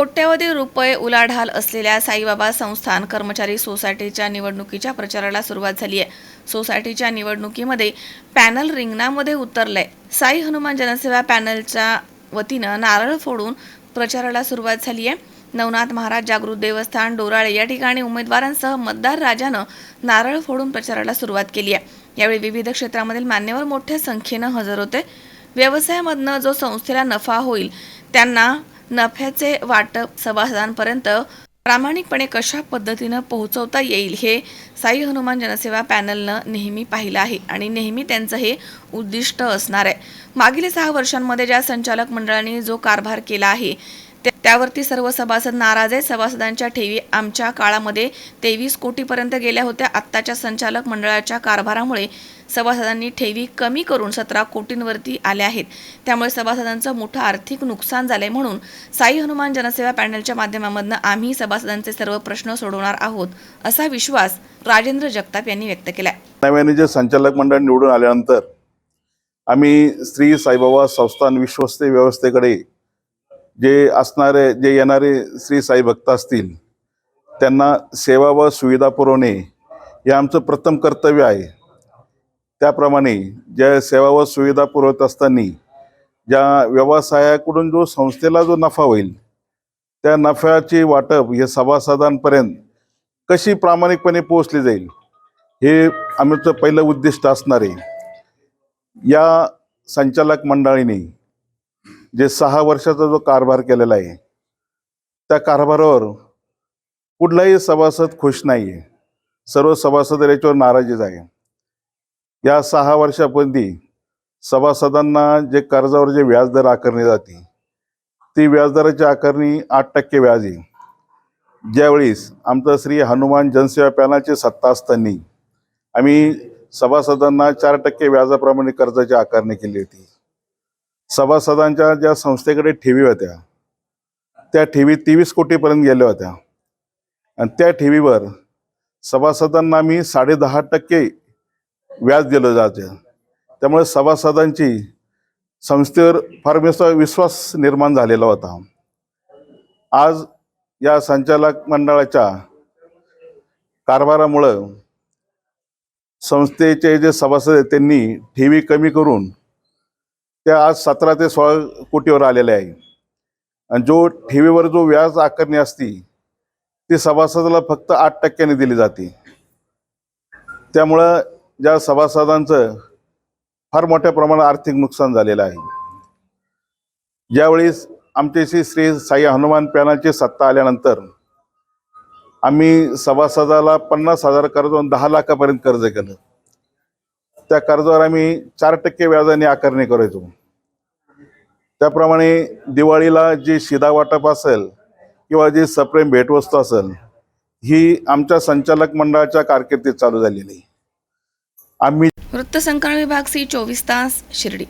कोट्यवधी रुपये उलाढाल असलेल्या साईबाबा संस्थान कर्मचारी सोसायटीच्या निवडणुकीच्या प्रचाराला सुरुवात झाली आहे. सोसायटीच्या निवडणुकीमध्ये पॅनल रिंगणामध्ये उतरलंय. साई हनुमान जनसेवा पॅनलच्या वतीनं नारळ फोडून प्रचाराला सुरुवात झाली आहे. नवनाथ महाराज जागृत देवस्थान डोराळे या ठिकाणी उमेदवारांसह मतदार राजानं नारळ फोडून प्रचाराला सुरुवात केली आहे. यावेळी विविध क्षेत्रामधील मान्यवर मोठ्या संख्येनं हजर होते. व्यवसायामधनं जो संस्थेला नफा होईल त्यांना नफ्याचे वाटप सभासदांपर्यंत प्रामाणिकपणे कशा पद्धतीनं पोहोचवता येईल हे साई हनुमान जनसेवा पॅनलनं नेहमी पाहिलं आहे आणि नेहमी त्यांचं हे उद्दिष्ट असणार आहे. मागील सहा वर्षांमध्ये ज्या संचालक मंडळाने जो कारभार केला आहे त्यावरती सर्व सभासद नाराज आहेत. सभासदांच्या ठेवी आमच्या काळामध्ये तेवीस कोटीपर्यंत गेल्या होत्या. आत्ताच्या संचालक मंडळाच्या कारभारामुळे सभासदांनी ठेवी कमी करून सतरा कोटींवरती आल्या आहेत. त्यामुळे सभासदांचं मोठं आर्थिक नुकसान झालंय म्हणून साई हनुमान जनसेवा पॅनलच्या माध्यमामधनं आम्ही सभासदांचे सर्व प्रश्न सोडवणार आहोत असा विश्वास राजेंद्र जगताप यांनी व्यक्त केला नव्याने जे संचालक मंडळ निवडून आल्यानंतर आम्ही श्री साईबाबा संस्थान विश्वस्त व्यवस्थेकडे जे असणारे जे येणारे श्री साई भक्त असतील त्यांना सेवा व सुविधा पुरवणे हे आमचं प्रथम कर्तव्य आहे. त्याप्रमाणे ज्या सेवा व सुविधा पुरवत असताना ज्या व्यवसायाकडून जो संस्थेला जो नफा होईल त्या नफ्याची वाटप हे सभासदांपर्यंत कशी प्रामाणिकपणे पोहोचली जाईल हे आमचं पहिलं उद्दिष्ट असणार आहे. या संचालक मंडळीने जे सहा वर्षाचा जो कारभार केलेला आहे त्या कारभारावर कुठलाही सभासद खुश नाही आहे सर्व सभासद याच्यावर नाराजीच आहे. या सहा वर्षापर्यंत सभासदांना जे कर्जावर जे व्याजदर आकारणी जाते ती व्याजदराची आकारणी आठ टक्के व्याज आहे. ज्यावेळेस आमचं श्री हनुमान जनसेवा पॅनलची सत्ता असताना आम्ही सभासदांना चार टक्के व्याजाप्रमाणे कर्जाची आकारणी केली होती. सभासदांच्या ज्या संस्थेकडे ठेवी होत्या त्या ठेवी तेवीस कोटीपर्यंत गेल्या होत्या. आणि त्या ठेवीवर सभासदांना आम्ही साडे दहा टक्के व्याज दिलं जायचं. त्यामुळे सभासदांची संस्थेवर फार विश्वास निर्माण झालेला होता. आज या संचालक मंडळाच्या कारभारामुळं संस्थेचे जे सभासद आहेत त्यांनी ठेवी कमी करून त्या आज सतरा ते सोळा कोटीवर आलेल्या आहे. आणि जो ठेवीवर जो व्याज आकारणी असती ती सभासदाला फक्त आठ टक्क्याने दिली जाते. त्यामुळं ज्या सभासदांचं फार मोठ्या प्रमाणात आर्थिक नुकसान झालेलं आहे. ज्यावेळेस आमच्याशी श्री साई हनुमान पॅनलची सत्ता आल्यानंतर आम्ही सभासदाला पन्नास हजार कर्ज दहा लाखापर्यंत कर्ज केलं. त्या कर्जावर आम्ही चार टक्के व्याजाने आकारणी करायचो त्याप्रमाणे दिवाळीला जी शिदा वाटप असेल किंवा जी सप्रेम भेटवस्तू असेल ही आमच्या संचालक मंडळाच्या कारकिर्दीत चालू झालेली आहे. आम्ही वृत्तसंकलन विभाग सी चोवीस तास शिर्डी